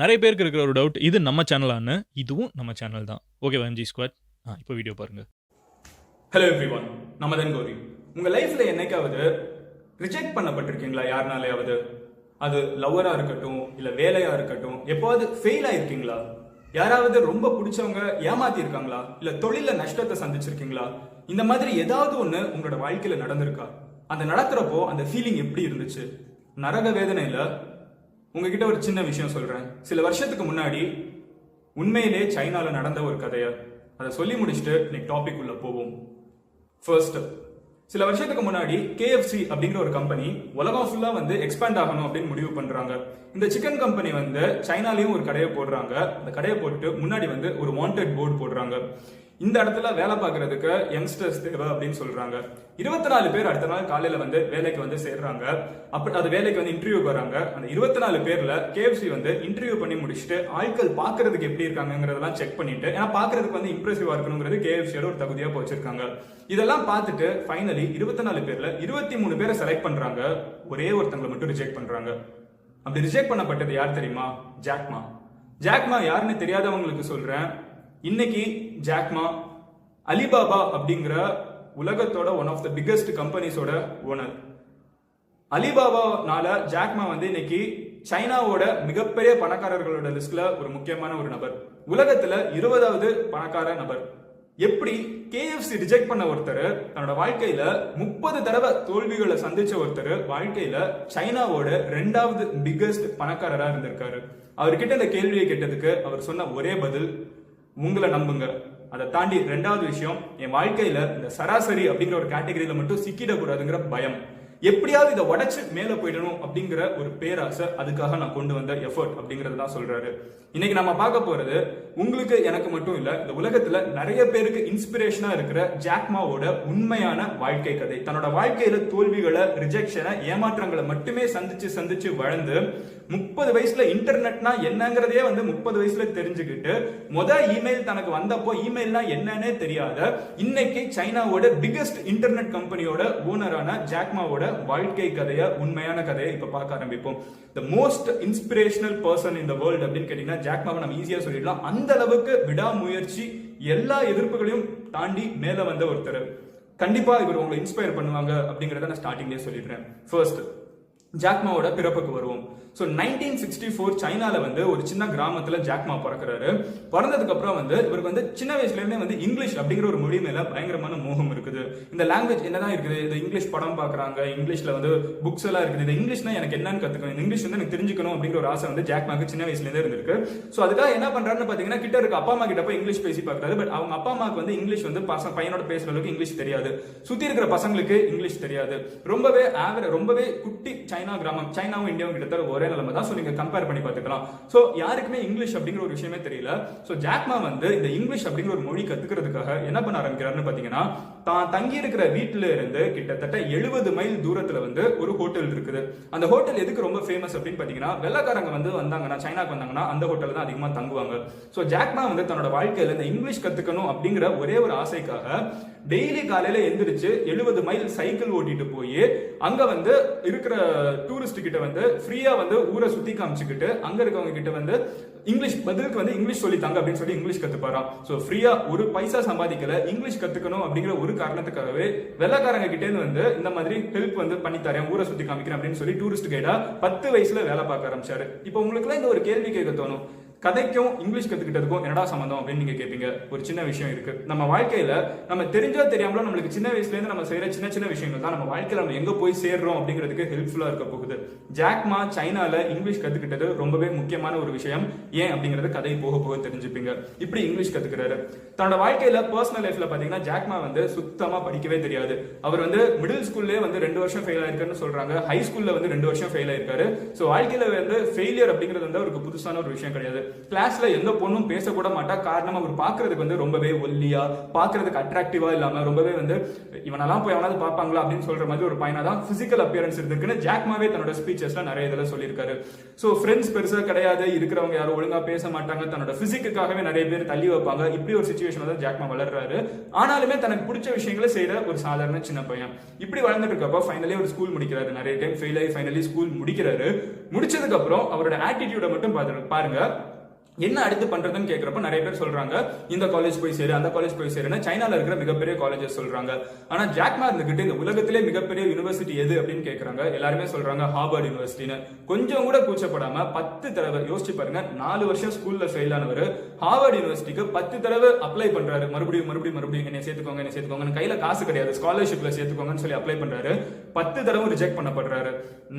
நிறைய பேருக்கு இருக்கிற ஒரு டவுட் இது நம்ம சேனலான்னு இதுவும் நம்ம சேனல் தான். ஓகே எம்ஜி ஸ்குவாட் ஆ இப்போ வீடியோ பாருங்க. ஹலோ எவ்ரி ஒன் நம்ம தான் கோரி உங்கள் லைஃப்பில் என்னைக்காவது ரிஜெக்ட் பண்ணப்பட்டிருக்கீங்களா? யாருனாலையாவது? அது லவ்வராக இருக்கட்டும் இல்லை வேலையாக இருக்கட்டும் எப்போது ஃபெயில் ஆகிருக்கீங்களா யாராவது ரொம்ப பிடிச்சவங்க ஏமாத்தி இருக்காங்களா? தொழிலில் நஷ்டத்தை சந்திச்சிருக்கீங்களா? இந்த மாதிரி ஏதாவது ஒன்று உங்களோட வாழ்க்கையில் நடந்திருக்கா? அந்த நடக்கிறப்போ அந்த ஃபீலிங் எப்படி இருந்துச்சு? நரக வேதனையில் உங்ககிட்ட ஒரு சின்ன விஷயம் சொல்றேன். சில வருஷத்துக்கு முன்னாடி உண்மையிலே சைனால நடந்த ஒரு கதையை. அதை சொல்லி முடிச்சுட்டு இன்னைக்கு டாபிக் உள்ள போவோம். ஃபர்ஸ்ட் சில வருஷத்துக்கு முன்னாடி கேஎஃப்சி அப்படிங்கிற ஒரு கம்பெனி உலகம் ஃபுல்லா வந்து எக்ஸ்பேண்ட் ஆகணும் அப்படின்னு முடிவு பண்றாங்க. இந்த சிக்கன் கம்பெனி வந்து சைனாலையும் ஒரு கடையை போடுறாங்க. அந்த கடையை போட்டு முன்னாடி வந்து ஒரு வாண்டட் போர்டு போடுறாங்க. இந்த இடத்துல வேலை பார்க்கறதுக்கு யங்ஸ்டர்ஸ் தேவை அப்படின்னு சொல்றாங்க. இருபத்தி நாலு பேர் அடுத்த நாள் காலையில வந்து வேலைக்கு வந்து சேர்றாங்க. அப்ப அது வேலைக்கு வந்து இன்டர்வியூ வராங்க. அந்த இருபத்தி நாலு பேர்ல கேஎஃப்சி வந்து இன்டர்வியூ பண்ணி முடிச்சுட்டு ஆட்கள் பாக்குறதுக்கு எப்படி இருக்காங்கிறதெல்லாம் செக் பண்ணிட்டு ஏன்னா பாக்குறதுக்கு வந்து இம்ப்ரெசிவா இருக்கணுங்கிறது கேஎஃப்சியோட ஒரு தகுதியா வச்சிருக்காங்க இதெல்லாம் பார்த்துட்டு ஃபைனலி இருபத்தி நாலு பேர்ல இருபத்தி மூணு பேரை செலக்ட் பண்றாங்க. ஒரே ஒருத்தங்களை மட்டும் ரிஜெக்ட் பண்றாங்க. அப்படி ரிஜெக்ட் பண்ணப்பட்டது யார் தெரியுமா? ஜாக்மா. ஜாக்மா யாருன்னு தெரியாதவங்களுக்கு சொல்றேன். இன்னைக்கு ஜாக்மா அலிபாபா அப்படிங்கிற உலகத்தோட ஒன் ஆஃப் த பிக்கஸ்ட் கம்பெனிஸோட ஓனர் அலிபாபானால ஜாக்மா வந்து இன்னைக்கு சைனாவோட மிகப்பெரிய பணக்காரர்களோட லிஸ்ட்ல ஒரு முக்கியமான ஒரு நபர். உலகத்துல இருபதாவது பணக்கார நபர். எப்படி கேஎஃப்சி ரிஜெக்ட் பண்ண ஒருத்தர் தன்னோட வாழ்க்கையில முப்பது தடவை தோல்விகளை சந்திச்ச ஒருத்தர் வாழ்க்கையில சைனாவோட ரெண்டாவது பிக்கஸ்ட் பணக்காரரா இருந்திருக்காரு. அவர்கிட்ட இந்த கேள்வியை கேட்டதுக்கு அவர் சொன்ன ஒரே பதில் உங்களை நம்புங்க. அதை தாண்டி ரெண்டாவது விஷயம் என் வாழ்க்கையில இந்த சராசரி அப்படிங்கிற ஒரு கேட்டகரியில மட்டும் சிக்கிடக்கூடாதுங்கிற பயம். எப்படியாவது இதை உடச்சு மேல போயிடணும் அப்படிங்கிற ஒரு பேராசை அதுக்காக நான் கொண்டு வந்த எஃபர்ட் அப்படிங்கறது தான் சொல்றாரு. இன்னைக்கு நம்ம பார்க்க போறது உங்களுக்கு எனக்கு மட்டும் இல்ல இந்த உலகத்துல நிறைய பேருக்கு இன்ஸ்பிரேஷனா இருக்கிற ஜாக்மாவோட உண்மையான வாழ்க்கை கதை. தன்னோட வாழ்க்கையில தோல்விகளை ரிஜெக்ஷனை ஏமாற்றங்களை மட்டுமே சந்திச்சு சந்திச்சு வளர்ந்து முப்பது வயசுல இன்டர்நெட்னா என்னங்கிறதே வந்து முப்பது வயசுல தெரிஞ்சுக்கிட்டு முத இமெயில் தனக்கு வந்தப்போ இமெயில்னா என்னன்னே தெரியாத இன்னைக்கு சைனாவோட பிகெஸ்ட் இன்டர்நெட் கம்பெனியோட ஓனரான ஜாக்மாவோட வாழ்க்கை கதையை உண்மையான கதையை இப்ப பார்க்க ஆரம்பிப்போம். த மோஸ்ட் இன்ஸ்பிரேஷனல் பர்சன் இந்த வேர்ல்ட் அப்படின்னு கேட்டீங்கன்னா ஜாக்மாவை நம்ம ஈஸியா சொல்லிடலாம். அந்த அளவுக்கு விடாமுயற்சி எல்லா எதிர்ப்புகளையும் தாண்டி மேல வந்த ஒருத்தர். கண்டிப்பா இவர் உங்களை இன்ஸ்பயர் பண்ணுவாங்க அப்படிங்கறத நான் ஸ்டார்டிங்லேயே சொல்லிடுறேன். ஃபர்ஸ்ட் ஜாக்மாவோட பிறப்புக்கு வருவோம். ஸோ நைன்டீன் சிக்ஸ்டி ஃபோர் சைனாவில் வந்து ஒரு சின்ன கிராமத்தில் ஜாக்மா பிறக்கிறாரு. பிறந்ததுக்கு அப்புறம் வந்து இவருக்கு வந்து சின்ன வயசுலேருந்தே வந்து இங்கிலீஷ் அப்படிங்கிற ஒரு மொழி மேலே பயங்கரமான மோகம் இருக்குது. இந்த லாங்குவேஜ் என்னதான் இருக்குது? இந்த இங்கிலீஷ் படம் பார்க்குறாங்க. இங்கிலீஷில் வந்து புக்ஸ் எல்லாம் இருக்குது. இந்த இங்கிலீஷ்னா எனக்கு என்னன்னு கற்றுக்கணும் இங்கிலீஷ் வந்து எனக்கு தெரிஞ்சுக்கணும் அப்படிங்கிற ஒரு ஆசை வந்து ஜாக்மாக்கு சின்ன வயசுலேருந்தே இருந்திருக்கு. ஸோ அதுக்காக என்ன பண்ணுறாருன்னு பார்த்தீங்கன்னா கிட்ட இருக்க அப்பா அம்மா கிட்ட போய் இங்கிலீஷ் பேசி பார்க்குறாரு. பட் அவங்க அப்பா அம்மாக்கு வந்து இங்கிலீஷ் வந்து பசங்க பையனோட பேசுகிற அளவுக்கு இங்கிலீஷ் தெரியாது. சுற்றி இருக்கிற பசங்களுக்கு இங்கிலீஷ் தெரியாது. ரொம்பவே ஆவரேஜ் ரொம்பவே குட்டி சைனா கிராமம் சைனாவும் இந்தியாவும் கிட்டத்தட்ட ஒரே நிலைமை தான். ஸோ நீங்க கம்பேர் பண்ணி பார்த்துக்கலாம். ஸோ யாருக்குமே இங்கிலீஷ் அப்படிங்கிற ஒரு விஷயமே தெரியல. ஸோ ஜாக்மா வந்து இந்த இங்கிலீஷ் அப்படிங்கிற ஒரு மொழி கத்துக்கிறதுக்காக என்ன பண்ண ஆரம்பிக்கிறாருன்னு பாத்தீங்கன்னா தான் தங்கி இருக்கிற வீட்டில இருந்து கிட்டத்தட்ட எழுபது மைல் தூரத்துல வந்து ஒரு ஹோட்டல் இருக்குது. அந்த ஹோட்டல் எதுக்கு ரொம்ப ஃபேமஸ் அப்படின்னு பாத்தீங்கன்னா வெள்ளக்காரங்க வந்து வந்தாங்கன்னா சைனாக்கு வந்தாங்கன்னா அந்த ஹோட்டல் தான் அதிகமா தங்குவாங்க. ஸோ ஜாக்மா வந்து தன்னோட வாழ்க்கையில இந்த இங்கிலீஷ் கத்துக்கணும் அப்படிங்கிற ஒரே ஒரு ஆசைக்காக டெய்லி காலையில எந்திரிச்சு எழுபது மைல் சைக்கிள் ஓட்டிட்டு போய் அங்க வந்து இருக்கிற டூரிஸ்ட் கிட்ட வந்து ஃப்ரீயா வந்து ஊரை சுத்தி காமிச்சுக்கிட்டு அங்க இருக்கவங்க கிட்ட வந்து இங்கிலீஷ் பதிலுக்கு வந்து இங்கிலீஷ் சொல்லித்தாங்க அப்படின்னு சொல்லி இங்கிலீஷ் கத்துப்பாராம். சோ ஃப்ரீயா ஒரு பைசா சம்பாதிக்கல இங்கிலீஷ் கத்துக்கணும் அப்படிங்கிற ஒரு காரணத்துக்காகவே வெள்ளக்காரங்க கிட்டே இருந்து வந்து இந்த மாதிரி ஹெல்ப் வந்து பண்ணி தரேன் ஊரை சுத்தி காமிக்கிறேன் அப்படின்னு சொல்லி டூரிஸ்ட் கைடா பத்து வயசுல வேலை பார்க்க ஆரம்பிச்சாரு. இப்போ உங்களுக்கு எல்லாம் இந்த ஒரு கேள்வி கேட்க தோணும். கதைக்கும் இங்கிலீஷ் கற்றுக்கிட்டதுக்கும் என்னடா சம்மந்தம் அப்படின்னு நீங்கள் கேட்பீங்க ஒரு சின்ன விஷயம் இருக்கு. நம்ம வாழ்க்கையில் நம்ம தெரிஞ்சோ தெரியாமலோ நம்மளுக்கு சின்ன வயசுலேருந்து நம்ம செய்கிற சின்ன சின்ன விஷயங்கள் தான் நம்ம வாழ்க்கையில் நம்ம எங்கே போய் சேர்றோம் அப்படிங்கிறதுக்கு ஹெல்ப்ஃபுல்லாக இருக்க போகுது. ஜாக்மா சைனாவில் இங்கிலீஷ் கற்றுக்கிட்டது ரொம்பவே முக்கியமான ஒரு விஷயம். ஏன் அப்படிங்கிறது கதை போக போக தெரிஞ்சுப்பீங்க. இப்படி இங்கிலீஷ் கற்றுக்கிறாரு தன்னோட வாழ்க்கையில் பர்சனல் லைஃப்பில் பார்த்தீங்கன்னா ஜாக்மா வந்து சுத்தமாக படிக்கவே தெரியாது. அவர் வந்து மிடில் ஸ்கூல்லேயே வந்து ரெண்டு வருஷம் ஃபெயில் ஆயிருக்காருன்னு சொல்கிறாங்க ஹை ஸ்கூலில் வந்து ரெண்டு வருஷம் ஃபெயில் ஆயிருக்காரு. ஸோ வாழ்க்கையில் வந்து ஃபெயிலியர் அப்படிங்கிறது வந்து அவருக்கு புதுசான ஒரு விஷயம் கிடையாது. கிளாஸ்ல எந்த பொண்ணும் பேசக்கூட மாட்டா. காரணம் அவர் பாக்குறதுக்கு வந்து ரொம்பவே ஒல்லியா பாக்குறதுக்கு அட்ராக்டிவா இல்லாம ரொம்பவே வந்து இவனெல்லாம் போய் எவனாவது பார்ப்பாங்களா அப்படின்னு சொல்ற மாதிரி ஒரு பையனா தான் பிசிக்கல் அப்பியரன்ஸ் இருக்குன்னு ஜாக்மாவே தன்னோட ஸ்பீச்சஸ்ல நிறைய இதுல சொல்லியிருக்காரு. சோ ஃப்ரெண்ட்ஸ் பெருசா கிடையாது. இருக்கிறவங்க யாரும் ஒழுங்கா பேச மாட்டாங்க. தன்னோட பிசிக்குக்காகவே நிறைய பேர் தள்ளி வைப்பாங்க. இப்படி ஒரு சுச்சுவேஷன் தான் ஜாக்மா வளர்றாரு. ஆனாலுமே தனக்கு பிடிச்ச விஷயங்களை செய்யற ஒரு சாதாரண சின்ன பையன். இப்படி வளர்ந்துட்டு இருக்கப்ப ஃபைனலி ஒரு ஸ்கூல் முடிக்கிறாரு. நிறைய டைம் ஃபெயில் ஆகி ஃபைனலி ஸ்கூல் முடிக்கிறாரு. முடிச்சதுக்கு அப்புறம் அவரோட ஆட்டிடியூட மட்டும் பாருங்க. என்ன அடுத்து பண்றதுன்னு கேட்கறப்ப நிறைய பேர் சொல்றாங்க இந்த காலேஜ் போய் சேரு அந்த காலேஜ் போய் சேருன்னு சைனால இருக்கிற மிகப்பெரிய காலேஜஸ் சொல்றாங்க. ஆனா ஜாக்மா இருந்துகிட்டு இந்த உலகத்திலே மிகப்பெரிய யூனிவர்சிட்டி எது அப்படின்னு கேட்கறாங்க எல்லாருமே சொல்றாங்க ஹார்வர்ட் யூனிவர்சிட்டின்னு கொஞ்சம் கூட கூச்சப்படாம பத்து தடவை யோசிச்சு பாருங்க நாலு வருஷம் ஸ்கூல்ல ஃபெயில் ஆனவர் ஹார்வர்ட் யூனிவர்சிட்டிக்கு பத்து தடவை அப்ளை பண்றாரு. மறுபடியும் மறுபடியும் மறுபடியும் என்ன சேர்த்துக்கோங்க என்ன சேர்த்துக்கோங்க கையில காசு கிடையாது. ஸ்காலர்ஷிப்ல சேர்த்துக்கோங்கன்னு சொல்லி அப்ளை பண்றாரு. பத்து தடவை ரிஜெக்ட் பண்ணப்படுறாரு.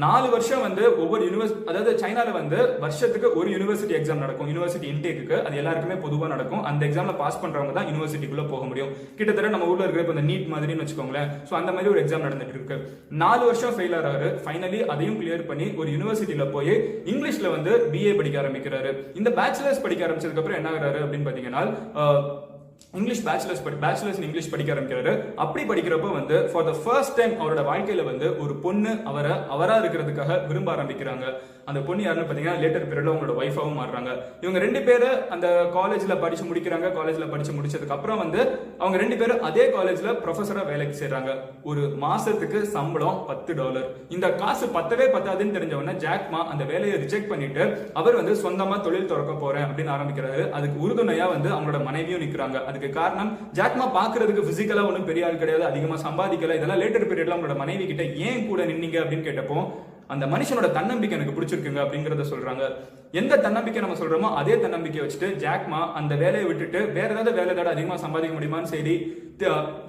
நாலு வருஷம் வந்து ஒவ்வொரு யூனிவர்ஸ் அதாவது சைனால வந்து வருஷத்துக்கு ஒரு யூனிவர்சிட்டி எக்ஸாம் நடக்கும். யூனிவர்சிட்டி இன்டேக்கு அது எல்லாருக்குமே பொதுவா நடக்கும். அந்த எக்ஸாம்ல பாஸ் பண்றவங்க தான் யூனிவர்சிட்டிக்குள்ள போக முடியும். கிட்டத்தட்ட நம்ம ஊர்ல இருக்கிற இப்போ இந்த நீட் மாதிரின்னு வச்சுக்கோங்களேன். சோ அந்த மாதிரி ஒரு எக்ஸாம் நடந்துட்டு இருக்கு. நாலு வருஷம் ஃபெயில் ஆகிறாரு ஃபைனலி அதையும் கிளியர் பண்ணி ஒரு யூனிவர்சிட்டியில் போய் இங்கிலீஷ்ல வந்து பிஏ படிக்க ஆரம்பிக்கிறாரு. இந்த பேச்சுலர்ஸ் படிக்க ஆரம்பிச்சதுக்கப்புறம் என்ன ஆகிறாரு அப்படின்னு பாத்தீங்கன்னா இங்கிலீஷ் பேச்சுலர்ஸ் படி பேச்சுலர்ஸ் இங்கிலீஷ் படிக்க ஆரம்பிக்கிறாரு. அப்படி படிக்கிறப்ப வந்து ஃபார் த ஃபர்ஸ்ட் டைம் அவரோட வாழ்க்கையில வந்து ஒரு பொண்ணு அவரை அவரா இருக்கிறதுக்காக விரும்ப ஆரம்பிக்கிறாங்க. அந்த பொண்ணு யாருன்னு பார்த்தீங்கன்னா லேட்டர் பீரியடில் அவங்களோட ஒய்ஃபாகவும் மாறுறாங்க. இவங்க ரெண்டு பேர் அந்த காலேஜில் படித்து முடிக்கிறாங்க. காலேஜில் படித்து முடிச்சதுக்கப்புறம் வந்து அவங்க ரெண்டு பேரும் அதே காலேஜில் ப்ரொஃபஸராக வேலைக்கு செய்கிறாங்க ஒரு மாதத்துக்கு சம்பளம் பத்து டாலர் இந்த காசு பத்தவே பத்தாதுன்னு தெரிஞ்சவொடனே ஜாக்மா அந்த வேலையை ரிஜெக்ட் பண்ணிட்டு அவர் வந்து சொந்தமாக தொழில் திறக்க போகிறேன் அப்படின்னு ஆரம்பிக்கிறாரு. அதுக்கு உறுதுணையாக வந்து அவங்களோட மனைவியும் நிற்கிறாங்க அதுக்கு காரணம் ஜாக்மா பார்க்கறதுக்கு ஃபிசிக்கலாக ஒன்றும் பெரிய ஆள் கிடையாது. அதிகமாக சம்பாதிக்கல. இதெல்லாம் லேட்டர் பீரியட்ல அவங்களோட மனைவி கிட்ட ஏன் கூட நின்னீங்க அப்படின்னு கேட்டப்போ அந்த மனுஷனோட தன்னம்பிக்கை எனக்கு பிடிச்சிருக்குங்க அப்படிங்கிறத சொல்றாங்க. எந்த தன்னம்பிக்கை நம்ம சொல்றோமோ அதே தன்னம்பிக்கை வச்சுட்டு ஜாக்மா அந்த வேலையை விட்டுட்டு வேற ஏதாவது வேலை ஏதாவது அதிகமா சம்பாதிக்க முடியுமான்னு சரி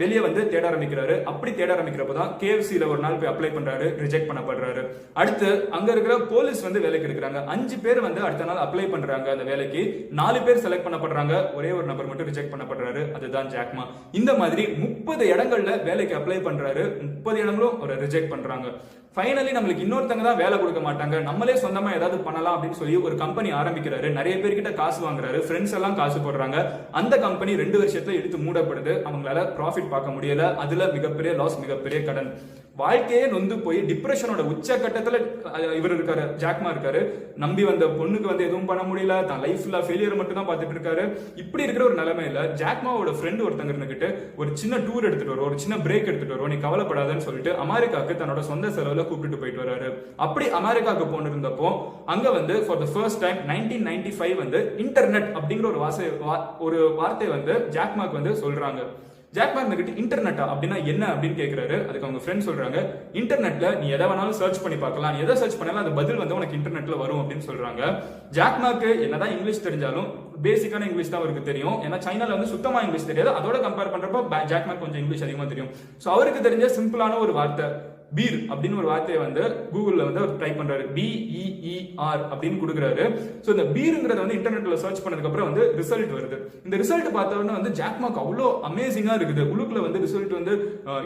வெளியே வந்து தேட ஆரம்பிக்கிறாரு. அப்படி தேட ஆரம்பிக்கிறப்ப தான் கேஎஃப்சியில ஒரு நாள் போய் அப்ளை பண்றாரு ரிஜெக்ட் பண்ணப்படுறாரு. அடுத்து அங்க இருக்கிற போலீஸ் வந்து வேலைக்கு எடுக்கிறாங்க. அஞ்சு பேர் வந்து அடுத்த நாள் அப்ளை பண்றாங்க அந்த வேலைக்கு. நாலு பேர் செலக்ட் பண்ணப்படுறாங்க. ஒரே ஒரு நபர் மட்டும் ரிஜெக்ட் பண்ணப்படுறாரு. அதுதான் ஜாக்மா. இந்த மாதிரி முப்பது இடங்கள்ல வேலைக்கு அப்ளை பண்றாரு. முப்பது இடங்களும் அவரை ரிஜெக்ட் பண்றாங்க. ஃபைனலி நம்மளுக்கு இன்னொருத்தங்க தான் வேலை கொடுக்க மாட்டாங்க. நம்மளே சொந்தமா ஏதாவது பண்ணலாம் அப்படின்னு சொல்லி ஒரு கம்பெனி ஆரம்பிக்கிறாரு. நிறைய பேர்கிட்ட காசு வாங்குறாரு. ஃப்ரெண்ட்ஸ் எல்லாம் காசு போடுறாங்க. அந்த கம்பெனி ரெண்டு வருஷத்துல எடுத்து மூடப்படுது. அவங்களால ப்ராஃபிட் பார்க்க முடியல. அதுல மிகப்பெரிய லாஸ் மிகப்பெரிய கடன். வாழ்க்கையே நொந்து போய் டிப்ரெஷனோட உச்சக்கட்டத்துல அஹ், இவர் இருக்காரு ஜாக்மா இருக்காரு. நம்பி வந்த பொண்ணுக்கு வந்து எதுவும் பண்ண முடியல. தான் லைஃப்ல ஃபெயிலியர் மட்டும் தான் பார்த்துட்டு இருக்காரு. இப்படி இருக்கிற ஒரு நிலைமையில ஜாக்மாவோட ஃப்ரெண்டு ஒருத்தங்க இருந்துகிட்டு ஒரு சின்ன டூர் எடுத்துட்டு வரும் ஒரு சின்ன பிரேக் எடுத்துட்டு வருவோம் நீ கவலைப்படாதன்னு சொல்லிட்டு அமெரிக்காவுக்கு தன்னோட சொந்த செலவுல கூப்பிட்டு போயிட்டு வராரு. அப்படி அமெரிக்காவுக்கு போனிருந்தப்போ அங்க வந்து for the first time nineteen ninety five வந்து இன்டர்நெட் அப்படிங்கிற ஒரு வாசை வா- ஒரு வார்த்தை வந்து ஜாக்மாக்கு வந்து சொல்றாங்க. ஜாக்மா இருந்துகிட்டு இன்டர்நெட்டா அப்படின்னா என்ன? அப்படின்னு கேக்குறாரு. அதுக்கு அவங்க ஃப்ரெண்ட் சொல்றாங்க இன்டர்நெட்ல நீ எதை வேணாலும் சர்ச் பண்ணி பார்க்கலாம். நீ எதை சர்ச் பண்ணாலும் அந்த பதில் வந்து உனக்கு இன்டர்நெட்ல வரும் அப்படின்னு சொல்றாங்க. ஜாக்மார்க்கு என்னதான் இங்கிலீஷ் தெரிஞ்சாலும் பேசிக்கான இங்கிலீஷ் தான் அவருக்கு தெரியும். ஏன்னா சைனால வந்து சுத்தமா இங்கிலீஷ் தெரியாது. அதோட கம்பேர் பண்றப்போ ஜாக்மார்க் கொஞ்சம் இங்கிலீஷ் அதிகமா தெரியும். சோ அவருக்கு தெரிஞ்ச சிம்பிளான ஒரு வார்த்தை பீர் அப்படின்னு ஒரு வார்த்தையை வந்து கூகுளில் வந்து அவர் டைப் பண்றாரு. பிஇஇஆர் அப்படின்னு கொடுக்குறாரு. ஸோ இந்த பீருங்கிறத வந்து இன்டர்நெட்ல சர்ச் பண்ணதுக்கப்புறம் வந்து ரிசல்ட் வருது. இந்த ரிசல்ட் பார்த்தோன்னா வந்து ஜாக்மாக் அவ்வளோ அமேசிங்கா இருக்குது. உள்ளுக்குள்ள வந்து ரிசல்ட் வந்து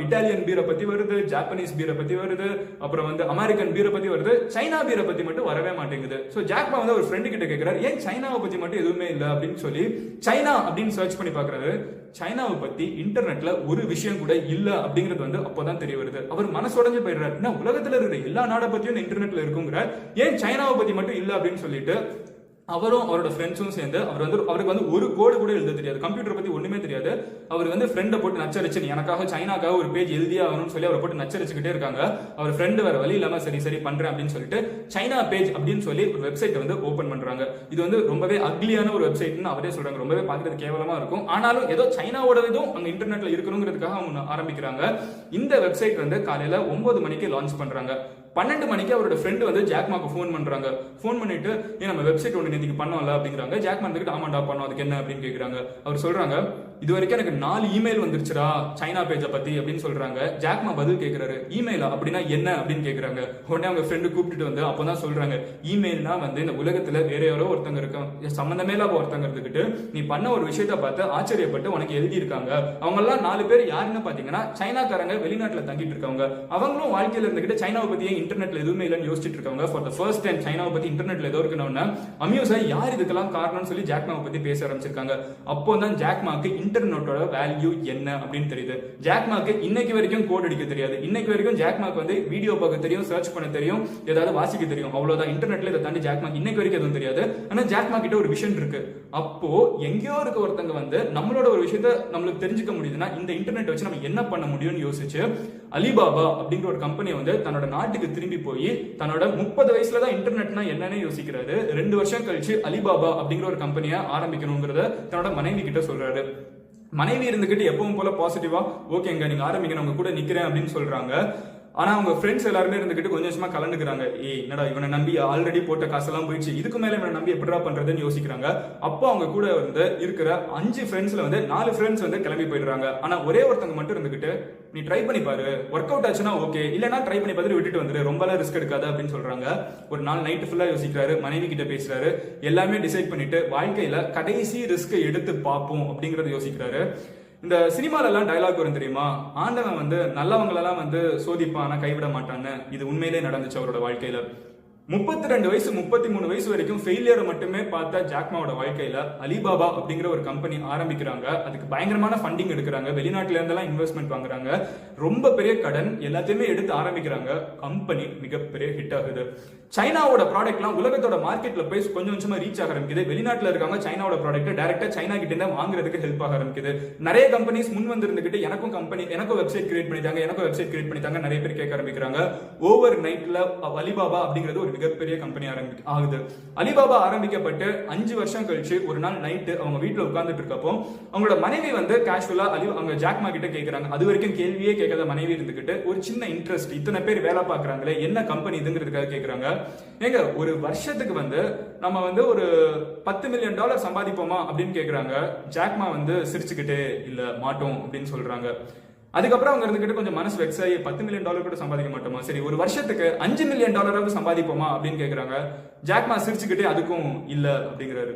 இட்டாலியன் பீரை பத்தி வருது ஜாப்பனீஸ் பீரை பத்தி வருது அப்புறம் வந்து அமெரிக்கன் பீரை பத்தி வருது. சைனா பீரை பத்தி மட்டும் வரவே மாட்டேங்குது. ஸோ ஜாக்மா வந்து ஒரு ஃப்ரெண்டு கிட்ட கேட்கிறாரு ஏன் சைனாவை பற்றி மட்டும் எதுவுமே இல்லை? அப்படின்னு சொல்லி சைனா அப்படின்னு சர்ச் பண்ணி பார்க்குறாரு. சைனாவை பத்தி இன்டர்நெட்ல ஒரு விஷயம் கூட இல்ல அப்படிங்கிறது வந்து அப்போதான் தெரிய வருது. அவர் மனசுடைஞ்சு போயிடுறாரு. உலகத்துல இருக்கிற எல்லா நாடை பத்தியும் இன்டர்நெட்ல இருக்குங்கிற ஏன் சைனாவை பத்தி மட்டும் இல்ல அப்படின்னு சொல்லிட்டு அவரும் அவரோட ஃப்ரெண்ட்ஸும் சேர்ந்து அவர் வந்து அவருக்கு வந்து ஒரு கோடு கூட எழுத தெரியாது. கம்ப்யூட்டர் பத்தி ஒண்ணுமே தெரியாது. அவர் வந்து ஃப்ரெண்டை போட்டு நச்சரிச்சு எனக்காக சைனாக்காக ஒரு பேஜ் எழுதியே ஆகணும்னு சொல்லி அவரை போட்டு நச்சரிச்சுக்கிட்டே இருக்காங்க. அவர் ஃப்ரெண்டு வேற வழி இல்லாம சரி சரி பண்றேன் அப்படின்னு சொல்லிட்டு சைனா பேஜ் அப்படின்னு சொல்லி ஒரு வெப்சைட் வந்து ஓபன் பண்றாங்க. இது வந்து ரொம்பவே அக்லியான ஒரு வெப்சைட்னு அவரே சொல்றாங்க. ரொம்பவே பாக்குறது கேவலமா இருக்கும். ஆனாலும் ஏதோ சைனாவோட இதுவும் அங்க இன்டர்நெட்ல இருக்கணுங்கிறதுக்காக அவங்க ஆரம்பிக்கிறாங்க. இந்த வெப்சைட் வந்து காலையில ஒன்பது மணிக்கு லான்ச் பண்றாங்க. பன்னெண்டு மணிக்கு அவரோட ஃப்ரெண்டு வந்து ஜாக்மாக்கு ஃபோன் பண்ணுறாங்க ஃபோன் பண்ணிட்டு ஏன் நம்ம வெப்சைட் ஒன்று இன்னைக்கு பண்ணோம்ல? அப்படிங்கிறாங்க. ஜாக்மா இருந்துக்கிட்டு ஆமாண்டா பண்ணோம். அதுக்கு என்ன? அப்படின்னு கேட்குறாங்க அவர் சொல்கிறாங்க இது வரைக்கும் எனக்கு நாலு இமெயில் வந்துருச்சுடா சைனா பேஜை பத்தி அப்படின்னு சொல்றாங்க. ஜாக்மா பதில் கேட்கிறாரு இமெயிலா அப்படின்னா என்ன அப்படின்னு கேட்கிறாங்க உடனே அவங்க ஃப்ரெண்டு கூப்பிட்டுட்டு வந்து அப்பதான் சொல்றாங்க. இமெயில்னா வந்து இந்த உலகத்துல வேற யாரோ ஒருத்தங்க இருக்காங்க. சம்மந்தமே இல்லாம ஒருத்தங்க இருந்துகிட்டு நீ பண்ண ஒரு விஷயத்த பார்த்து ஆச்சரியப்பட்டு உனக்கு எழுதியிருக்காங்க. அவங்க எல்லாம் நாலு பேர் யாருன்னு பாத்தீங்கன்னா சைனாக்காரங்க வெளிநாட்டுல தங்கிட்டு இருக்காங்க அவங்களும் வாழ்க்கையில இருந்துகிட்டு சைனாவை பத்தியே இன்டர்நெட்ல எதுவுமே இல்லைன்னு யோசிச்சுட்டு இருக்காங்க ஃபார் த ஃபர்ஸ்ட் டைம் சைனாவை பத்தி இன்டர்நெட்ல ஏதோ இருக்கணும்னா அம்யூஸா யார் இதுக்கெல்லாம் காரணம்னு சொல்லி ஜாக்மாவை பத்தி பேச ஆரம்பிச்சிருக்காங்க. அப்போ தான் ஜாக்மாக்கு இன்டர்நெட்டோட வேல்யூ என்ன அப்படின்னு தெரியுது. ஜாக்மாக்கு இன்னைக்கு வரைக்கும் கோட் அடிக்க தெரியாது. இன்னைக்கு வரைக்கும் ஜாக்மாக்கு வந்து வீடியோ பார்க்க தெரியும் சர்ச் பண்ண தெரியும் ஏதாவது வாசிக்க தெரியும். அவ்வளவுதான். இன்டர்நெட்ல இதை தாண்டி ஜாக்மாக் இன்னைக்கு வரைக்கும் எதுவும் தெரியாது. ஆனா ஜாக்மா கிட்ட ஒரு விஷன் இருக்கு. அப்போ எங்கேயோ இருக்க ஒருத்தங்க வந்து நம்மளோட ஒரு விஷயத்த நம்மளுக்கு தெரிஞ்சுக்க முடியுதுன்னா இந்த இன்டர்நெட் வச்சு நம்ம என்ன பண்ண முடியும்னு யோசிச்சு அலிபாபா அப்படிங்கிற ஒரு கம்பெனி வந்து தன்னோட நாட்டுக்கு திரும்பி போய் தன்னோட முப்பது வயசுல தான் இன்டர்நெட்னா என்னன்னு யோசிக்கிறாரு. ரெண்டு வருஷம் கழிச்சு அலிபாபா அப்படிங்கிற ஒரு கம்பெனியை ஆரம்பிக்கணுங்கிறத தன்னோட மனைவி கிட்ட சொல்றாரு. மனைவி இருந்துக்கிட்டு எப்பவும் போல பாசிட்டிவா ஓகேங்க நீங்க ஆரம்பிங்க நான் உங்க கூட நிக்கிறேன் அப்படின்னு சொல்றாங்க. ஆனா அவங்க ஃப்ரெண்ட்ஸ் எல்லாருமே இருந்துகிட்டு கொஞ்சம் கொஞ்சமா கலந்துக்கிறாங்க. ஏய் என்னடா இவனை நம்பி ஆல்ரெடி போட்ட காசெல்லாம் போயிடுச்சு. இதுக்கு மேல இவனை நம்பி எப்படிடா பண்றதுன்னு யோசிக்கிறாங்க. அப்போ அவங்க கூட வந்து இருக்கிற அஞ்சு ஃப்ரெண்ட்ஸ்ல வந்து நாலு ஃப்ரெண்ட்ஸ் வந்து கிளம்பி போயிடுறாங்க. ஆனா ஒரே ஒருத்தங்க மட்டும் இருந்துகிட்டு நீ ட்ரை பண்ணி பாரு. ஒர்க் அவுட் ஆச்சுன்னா ஓகே இல்லைனா ட்ரை பண்ணி பார்த்துட்டு விட்டுட்டு வந்துரு. ரொம்பலாம் ரிஸ்க் எடுக்காத அப்படின்னு சொல்றாங்க. ஒரு நாள் நைட்டு ஃபுல்லா யோசிக்கிறாரு மனைவி கிட்ட பேசுறாரு. எல்லாமே டிசைட் பண்ணிட்டு வாழ்க்கையில கடைசி ரிஸ்க் எடுத்து பார்ப்போம் அப்படிங்கறத யோசிக்கிறாரு. இந்த சினிமால எல்லாம் டயலாக் வரும் தெரியுமா? ஆண்டவன் வந்து நல்லவங்களெல்லாம் வந்து சோதிப்பான் ஆனால் கைவிட மாட்டான்னு இது உண்மையிலே நடந்துச்சு அவரோட வாழ்க்கையில. முப்பத்தி ரெண்டு வயசு முப்பத்தி மூணு வயசு வரைக்கும் ஃபெயிலியரை மட்டுமே பார்த்தா ஜாக்மாவோட வாழ்க்கையில அலிபாபா அப்படிங்கிற ஒரு கம்பெனி ஆரம்பிக்கிறாங்க. அதுக்கு பயங்கரமான ஃபண்டிங் எடுக்கிறாங்க. வெளிநாட்டுல இருந்தெல்லாம் இன்வெஸ்ட்மெண்ட் வாங்குறாங்க. ரொம்ப பெரிய கடன் எல்லாத்தையுமே எடுத்து ஆரம்பிக்கிறாங்க. கம்பெனி மிகப்பெரிய ஹிட் ஆகுது. சைனாவோட ப்ராடக்ட்லாம் உலகத்தோட மார்க்கெட்ல போய் கொஞ்சம் கொஞ்சமா ரீச் ஆக ஆரம்பிக்குது. வெளிநாட்டுல இருக்காங்க சைனாவோட ப்ராடக்ட் டைரக்டா சைனா கிட்ட இருந்து வாங்குறதுக்கு ஹெல்ப் ஆக ஆரம்பிக்குது. நிறைய கம்பெனிஸ் முன் வந்திருந்துகிட்டு எனக்கும் கம்பெனி எனக்கும் வெப்சைட் கிரியேட் பண்ணிட்டாங்க எனக்கும் வெப்சைட் கிரியேட் பண்ணிட்டாங்க நிறைய பேர் கேட்க ஆரம்பிக்கிறாங்க. ஓவர் நைட்ல அலிபாபா அப்படிங்கிறது ஒரு மிகப்பெரிய கம்பெனி ஆரம்பி ஆகுது. அலிபாபா ஆரம்பிக்கப்பட்டு அஞ்சு வருஷம் கழிச்சு ஒரு நாள் நைட்டு அவங்க வீட்டில் உட்காந்துட்டு இருக்கப்போ அவங்களோட மனைவி வந்து கேஷுவலா அலி அவங்க ஜாக்மா கிட்ட கேட்குறாங்க அது வரைக்கும் கேள்வியே கேட்காத மனைவி இருந்துகிட்டு ஒரு சின்ன இன்ட்ரெஸ்ட் இத்தனை பேர் வேலை பார்க்குறாங்களே என்ன கம்பெனி இதுங்கிறதுக்காக கேட்குறாங்க ஏங்க ஒரு வருஷத்துக்கு வந்து நம்ம வந்து ஒரு பத்து மில்லியன் டாலர் சம்பாதிப்போமா அப்படின்னு கேட்குறாங்க ஜாக்மா வந்து சிரிச்சுக்கிட்டே இல்லை மாட்டோம் அப்படின்னு சொல்றாங்க. அதுக்கப்புறம் அவங்க இருந்துகிட்டு கொஞ்சம் மனசு வெக்ஸ் ஆகி பத்து மில்லியன் டாலர் கூட சம்பாதிக்க மாட்டோமா? சரி ஒரு வருஷத்துக்கு அஞ்சு மில்லியன் டாலராவது சம்பாதிப்போமா? அப்படின்னு கேட்குறாங்க ஜாக்மா சிரிச்சுக்கிட்டே அதுக்கும் இல்லை அப்படிங்கிறாரு.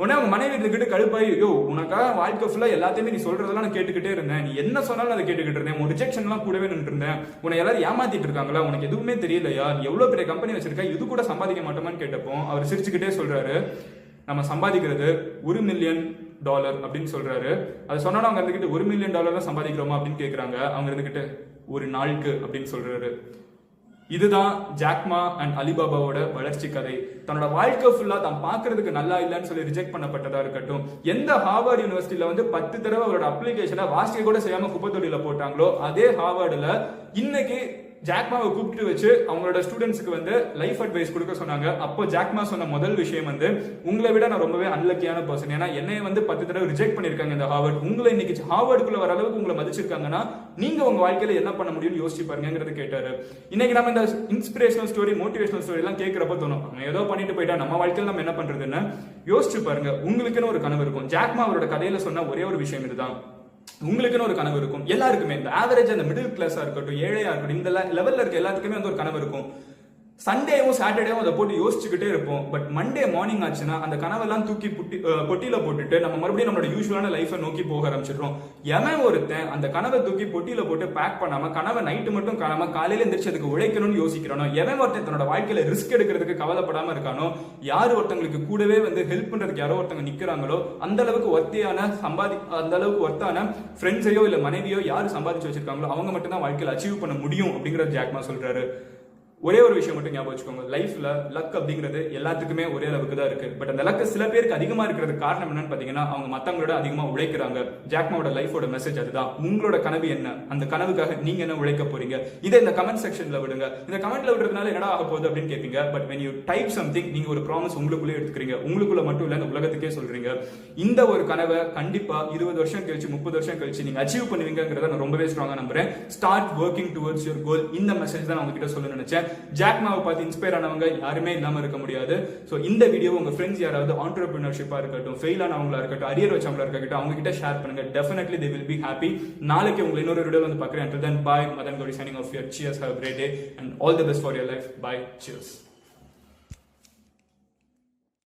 உடனே அவங்க மனைவி இருந்துகிட்டு கடுப்பாய் யோ உனக்காக வாழ்க்கை ஃபுல்லாக எல்லாத்தையுமே நீ சொல்றதெல்லாம் நான் கேட்டுக்கிட்டே இருந்தேன். நீ என்ன சொன்னாலும் அதை கேட்டுக்கிட்டு இருந்தேன். உன் ரிஜெக்ஷன்லாம் கூடவே நின்று இருந்தேன். உன்னை எல்லாரும் ஏமாத்திட்டு இருக்காங்களா? உனக்கு எதுவுமே தெரியலையா? நீ எவ்வளோ பெரிய கம்பெனி வச்சிருக்கா? இது கூட சம்பாதிக்க மாட்டோமான்னு கேட்டப்போ அவர் சிரிச்சுக்கிட்டே சொல்றாரு. நம்ம சம்பாதிக்கிறது ஒரு மில்லியன் டாலர் அப்படின்னு சொல்றாரு. அது சொன்னா அவங்க இருந்துகிட்டு ஒரு மில்லியன் டாலர் தான் சம்பாதிக்கிறோமா? அப்படின்னு கேட்குறாங்க அவங்க இருந்துகிட்டு ஒரு நாளுக்கு அப்படின்னு சொல்றாரு. இதுதான் ஜாக்மா அண்ட் அலிபாபாவோட வளர்ச்சி கதை. தன்னோட வாழ்க்கை ஃபுல்லா தான் பார்க்கறதுக்கு நல்லா இல்லைன்னு சொல்லி ரிஜெக்ட் பண்ணப்பட்டதா இருக்கட்டும். எந்த ஹார்வர்ட் யூனிவர்சிட்டியில வந்து பத்து தடவை அவரோட அப்ளிகேஷனை வாசிக்க கூட செய்யாம குப்பத்தொட்டியில போட்டாங்களோ அதே ஹார்வர்டுல இன்னைக்கு ஜாக்மாவை கூப்பிட்டு வச்சு அவங்களோட ஸ்டூடெண்ட்ஸ்க்கு வந்து லைஃப் அட்வைஸ் கொடுக்க சொன்னாங்க. அப்போ ஜாக்மா சொன்ன முதல் விஷயம் வந்து உங்களை விட நான் ரொம்பவே அன்லக்கியான பர்சன் ஏன்னா என்னைய வந்து பத்து தடவை ரிஜெக்ட் பண்ணிருக்காங்க இந்த ஹார்வர்ட் உங்களை இன்னைக்கு ஹார்வர்டுக்குள்ள வர அளவுக்கு உங்களை மதிச்சிருக்காங்கன்னா நீங்க உங்க வாழ்க்கையில என்ன பண்ண முடியும்னு யோசிச்சு பாருங்கிறது கேட்டாரு. இன்னைக்கு நம்ம இந்த இன்ஸ்பிரேஷனல் ஸ்டோரி மோட்டிவேஷனல் ஸ்டோரி எல்லாம் கேட்கிறப்ப தோணும் நம்ம ஏதோ பண்ணிட்டு போயிட்டா நம்ம வாழ்க்கையில நம்ம என்ன பண்றதுன்னு? யோசிச்சு பாருங்க. உங்களுக்குன்னு ஒரு கனவு இருக்கும். ஜாக்மா அவரோட கதையில சொன்ன ஒரே ஒரு விஷயம் இதுதான். உங்களுக்குன்னு ஒரு கனவு இருக்கும். எல்லாருக்குமே. இந்த ஆவரேஜ் அந்த மிடில் கிளாஸா இருக்கட்டும் ஏழையா இருக்கட்டும் இந்த லெவல்ல இருக்க எல்லாத்துக்குமே வந்து ஒரு கனவு இருக்கும். சண்டேவும் சாட்டர்டேவும் அதை போட்டு யோசிச்சுக்கிட்டே இருப்போம். பட் மண்டே மார்னிங் ஆச்சுன்னா அந்த கனவெல்லாம் தூக்கி புட்டி பொட்டியில போட்டுட்டு நம்ம மறுபடியும் நம்மளோட யூஸ்வலான லைஃபை நோக்கி போக ஆரம்பிச்சிடுறோம். எவன் ஒருத்தன் அந்த கனவை தூக்கி பொட்டியில போட்டு பேக் பண்ணாம கனவை நைட்டு மட்டும் காணாம காலையில எந்திரிச்சு அதுக்கு உழைக்கணும்னு யோசிக்கிறானோ எவன் ஒருத்தன் தன்னோட வாழ்க்கையில ரிஸ்க் எடுக்கிறதுக்கு கவலைப்படாம இருக்கானோ யார் ஒருத்தங்களுக்கு கூடவே வந்து ஹெல்ப் பண்றதுக்கு யாரோ ஒருத்தங்க நிக்கிறாங்களோ அந்த அளவுக்கு ஒர்த்தியான சம்பாதி அந்த அளவுக்கு ஒர்த்தான ஃப்ரெண்ட்ஸையோ இல்ல மனைவியோ யார் சம்பாதிச்சு வச்சிருக்காங்களோ அவங்க மட்டும் தான் வாழ்க்கையில அச்சீவ் பண்ண முடியும் அப்படிங்கிற ஜாக்மா சொல்றாரு. ஒரே ஒரு விஷயம் மட்டும் ஞாபகம் வச்சுக்கோங்க. லைஃப்ல லக் அப்படிங்கிறது எல்லாத்துக்குமே ஒரே அளவுக்கு தான் இருக்கு. பட் அந்த லக் சில பேருக்கு அதிகமா இருக்கிறதுக்கு காரணம் என்னன்னு பாத்தீங்கன்னா அவங்க மத்தவங்களோட அதிகமா உழைக்கிறாங்க. ஜாக்மாவோட லைஃபோட மெசேஜ் அதுதான். உங்களோட கனவு என்ன? அந்த கனவுக்காக நீங்க என்ன உழைக்க போறீங்க? இதை இந்த கமெண்ட் செக்ஷன்ல விடுங்க. இந்த கமெண்ட்ல விடுறதுனால என்னடா ஆக போகுது அப்படின்னு கேட்பீங்க but when you type something நீங்க ஒரு ப்ராமிஸ் உங்களுக்குள்ளே எடுத்துக்கிறீங்க. உங்களுக்குள்ள மட்டும் இல்ல இந்த உலகத்துக்கே சொல்றீங்க. இந்த ஒரு கனவை கண்டிப்பா இருபது வருஷம் கழிச்சு முப்பது வருஷம் கழிச்சு நீங்க அச்சீவ் பண்ணுவீங்கிறத நான் ரொம்பவே ஸ்ட்ராங்கா நம்புறேன். Start working towards your goal இந்த மெசேஜ் தான் நான் உங்ககிட்ட சொல்ல நினைச்சேன். ஜாக்மாவை பார்த்து இன்ஸ்பயர் ஆனவங்க யாருமே இல்லாம இருக்க முடியாது. ஸோ இந்த வீடியோ உங்க ஃப்ரெண்ட்ஸ் யாராவது ஆண்டர்பிரினர்ஷிப்பாக இருக்கட்டும் ஃபெயில் ஆனவங்களா இருக்கட்டும் அரியர் வச்சவங்களா இருக்கட்டும் அவங்க கிட்ட ஷேர் பண்ணுங்க. Definitely they will be happy நாளைக்கு உங்களை இன்னொரு வீடியோ வந்து பார்க்குறேன். Then bye Madhan Gowri signing off your cheers have great day and all the best for your life bye cheers